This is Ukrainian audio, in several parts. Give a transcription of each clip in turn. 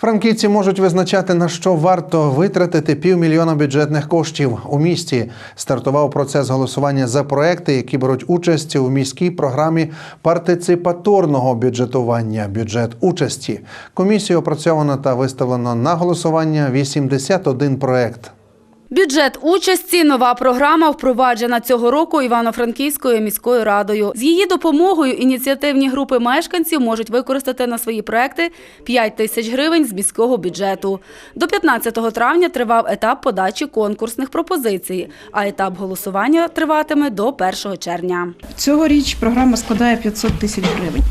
Франківці можуть визначати на що варто витратити півмільйона бюджетних коштів у місті. Стартував процес голосування за проекти, які беруть участь у міській програмі партиципаторного бюджетування. Бюджет участі комісію опрацьовано та виставлено на голосування 81 проект. Бюджет участі нова програма впроваджена цього року Івано-Франківською міською радою. З її допомогою ініціативні групи мешканців можуть використати на свої проекти 5 тисяч гривень з міського бюджету. До 15 травня тривав етап подачі конкурсних пропозицій, а етап голосування триватиме до 1 червня. Цьогоріч програма складає 500 тисяч гривень.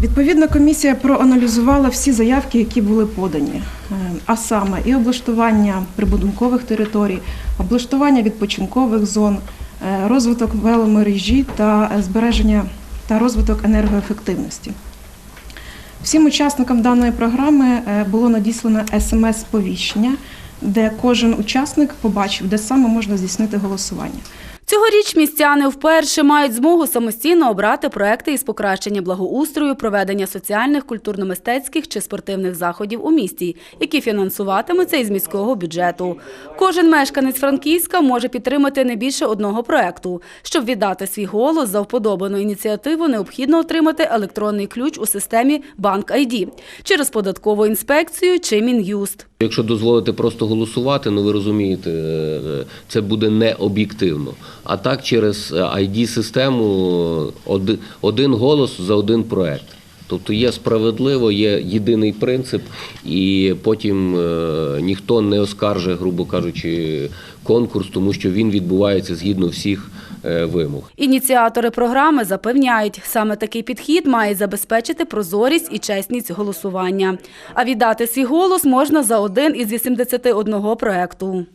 Відповідно, комісія проаналізувала всі заявки, які були подані, Е, а саме і облаштування прибудинкових територій, облаштування відпочинкових зон, е, розвиток веломережі та збереження та розвиток енергоефективності. Всім учасникам даної програми е, було надіслано смс-сповіщення, де кожен учасник побачив, де саме можна здійснити голосування. Цьогоріч містяни вперше мають змогу самостійно обрати проекти із покращення благоустрою, проведення соціальних, культурно-мистецьких чи спортивних заходів у місті, які фінансуватимуться із міського бюджету. Кожен мешканець Франківська може підтримати не більше одного проекту. Щоб віддати свій голос за вподобану ініціативу, необхідно отримати електронний ключ у системі Банк ID через податкову інспекцію чи Мін'юст. Якщо дозволити просто голосувати, ну ви розумієте, е, це буде не об'єктивно. А так через ID-систему один, один голос за один проект. Тобто є справедливо, є єдиний принцип, і потім е, ніхто не оскаржує, грубо кажучи, конкурс, тому що він відбувається згідно всіх е, вимог. Ініціатори програми запевняють, саме такий підхід має забезпечити прозорість і чесність голосування. А віддати свій голос можна за один із 81 проекту.